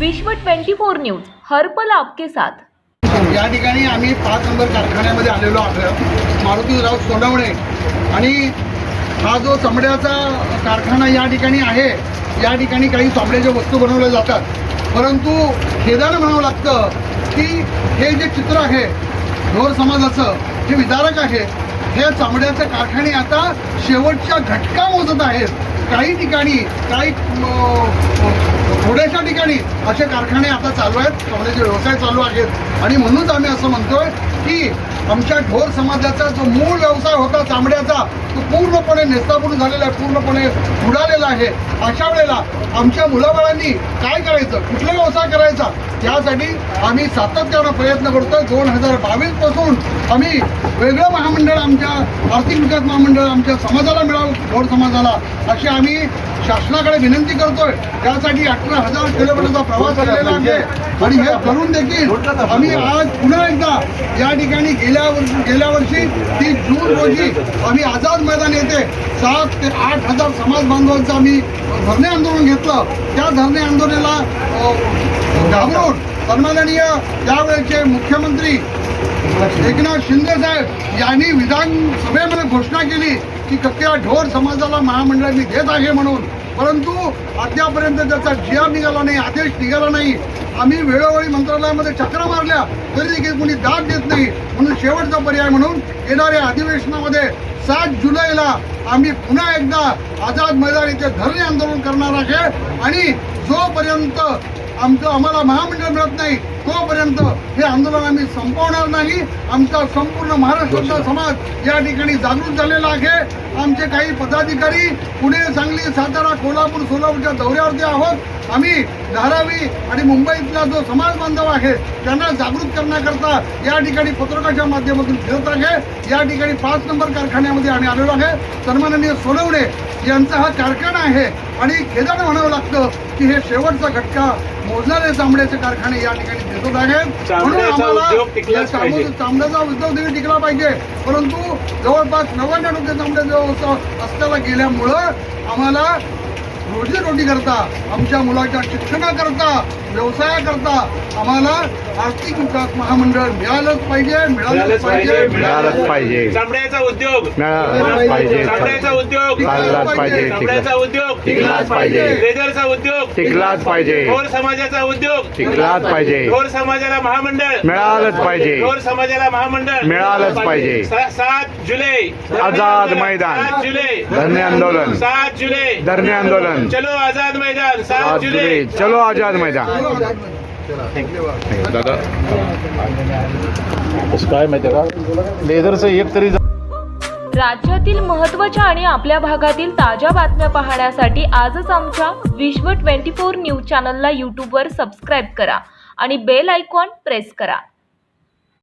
विश्व 24 न्यूज हरपल आपके साथ. या ठिकाणी आम्ही पाच नंबर कारखान्यामध्ये आलेलो आहोत. मारुतीराव सोनवणे. आणि हा जो चमड्याचा कारखाना या ठिकाणी आहे या ठिकाणी काही चामड्याच्या वस्तू बनवल्या जातात. परंतु खेदानं म्हणावं लागतं की हे जे चित्र आहे ढोर समाजाचं जे विदारक आहे. हे चामड्याचे कारखाने आता शेवटच्या घटका मोजत आहेत. काही ठिकाणी काही थोड्याशा ठिकाणी असे कारखाने आता चालू आहेत चामड्याचे व्यवसाय चालू आहेत. आणि म्हणूनच आम्ही असं म्हणतोय की आमच्या ढोर समाजाचा जो मूळ व्यवसाय होता चामड्याचा तो पूर्णपणे नेस्ताबून झालेला आहे पूर्णपणे बुडालेला आहे. अशा वेळेला आमच्या मुलाबाळांनी काय करायचं? कुठला व्यवसाय करायचा? यासाठी आम्ही सातत्यानं प्रयत्न करतोय. दोन हजार बावीसपासून आम्ही वेगळं महामंडळ आमच्या आर्थिक विकास महामंडळ आमच्या समाजाला मिळावं ढोर समाजाला. अशी आम्ही शासनाकडे विनंती करतोय. त्यासाठी अठरा हजार किलोमीटरचा प्रवास केलेला आहे. आणि हे करून देखील आम्ही आज पुन्हा एकदा या ठिकाणी गेल्या वर्षी गेल्या वर्षी तीस जून रोजी आम्ही आझाद मैदान येथे सात ते आठ हजार समाज बांधवांचं आम्ही धरणे आंदोलन घेतलं. त्या धरणे आंदोलनाला घाबरून सन्माननीय त्यावेळेचे मुख्यमंत्री एकनाथ शिंदे साहेब यांनी विधानसभेमध्ये घोषणा केली की कक्या ढोर समाजाला महामंडळांनी घेत आहे म्हणून. परंतु अद्यापर्यंत त्याचा जिया निघाला नाही आदेश निघाला नाही. आम्ही वेळोवेळी मंत्रालयामध्ये चक्रा मारल्या तरी देखील कुणी दाद देत नाही पर्याय म्हणून येणाऱ्या अधिवेशनामध्ये सात जुलैला आम्ही पुन्हा एकदा आझाद मैदान इथे धरणे आंदोलन करणार आहे. आणि जोपर्यंत आमचं आम्हाला महामंडळ मिळत नाही. तोपर्यंत हे आंदोलन आम्ही संपवणार नाही. आमचा संपूर्ण महाराष्ट्राचा समाज या ठिकाणी जागृत झालेला आहे. आमचे काही पदाधिकारी पुणे सांगली सातारा कोल्हापूर सोलापूरच्या दौऱ्यावरती आहोत. आम्ही धारावी आणि मुंबईतला जो समाज बांधव आहे त्यांना जागृत करण्याकरता या ठिकाणी पत्रकाच्या माध्यमातून फिरत आहे. या ठिकाणी पाच नंबर कारखान्यामध्ये आम्ही आलेलो आहे. सन्माननीय सोनवणे यांचा हा कारखाना आहे. आणि खेदानं म्हणावं लागतं की हे शेवटचा घटका मोजणारे चामड्याचे कारखाने या ठिकाणी दिसत आहेत. म्हणून आम्हाला चामड्याचा उद्योग देखील टिकला पाहिजे. परंतु जवळपास नव्याण्णव टक्के चामड्याचा व्यवस्था असल्याला गेल्यामुळं आम्हाला रोजी रोटी करता आमच्या मुलाच्या शिक्षणाकरता व्यवसायाकरता आम्हाला आर्थिक विकास महामंडळ मिळालंच पाहिजे मिळालंच पाहिजे. मिळालंच पाहिजे. चामड्याचा उद्योग. मिळालंच पाहिजे. चामड्याचा उद्योग. चाललाच पाहिजे. चामड्याचा उद्योग. टिकलाच पाहिजे. लेदरचा उद्योग. टिकलाच पाहिजे. ढोर समाजाचा उद्योग. टिकलाच पाहिजे. ढोर समाजाला महामंडळ. मिळालंच पाहिजे. ढोर समाजाला महामंडळ. मिळालंच पाहिजे. सात जुलै. आझाद मैदान. सात जुलै. धरणे आंदोलन. सात जुलै. धरणे आंदोलन. चलो आझाद मैदान सात जुलै चलो आझाद मैदान। दादा। कसं काय माहिती आहे का? लेझरचं एक तरी राज्यातील महत्त्वाच्या आणि आपल्या भागातील ताज्या बातम्या पाहण्यासाठी आजच आमच्या विश्व 24 न्यूज चॅनलला यूट्यूबवर सबस्क्राईब करा आणि बेल आयकॉन प्रेस करा.